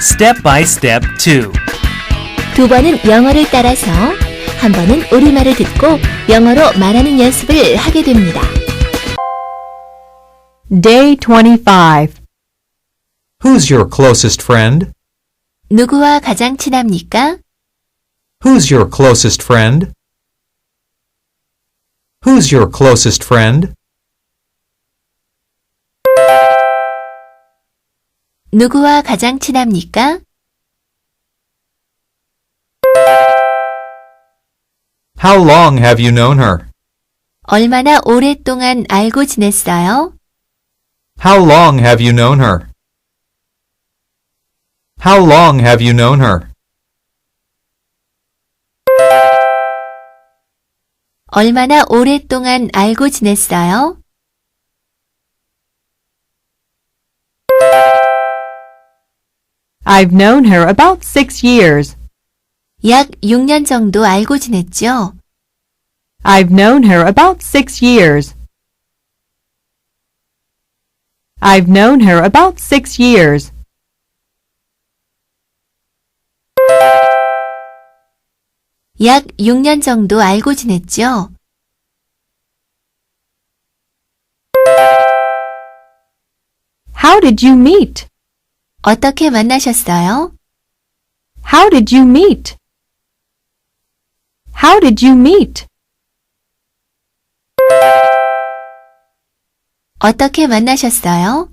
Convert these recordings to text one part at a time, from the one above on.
Step by Step 2. 두 번은 영어를 따라서 한 번은 우리말을 듣고 영어로 말하는 연습을 하게 됩니다. Day 25. Who's your closest friend? 누구와 가장 친합니까? Who's your closest friend? Who's your closest friend? 누구와 가장 친합니까? How long have you known her? 얼마나 오랫동안 알고 지냈어요? How long have you known her? How long have you known her? 얼마나 오랫동안 알고 지냈어요? I've known her about six years. 약 6년 정도 알고 지냈죠? I've known her about six years. I've known her about six years. 약 6년 정도 알고 지냈죠? How did you meet? 어떻게 만나셨어요? How did you meet? How did you meet? 어떻게 만나셨어요?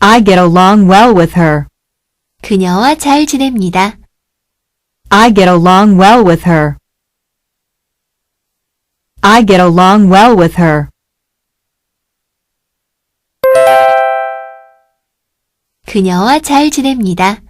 I get along well with her. 그녀와 잘 지냅니다. I get along well with her. I get along well with her. 그녀와 잘 지냅니다.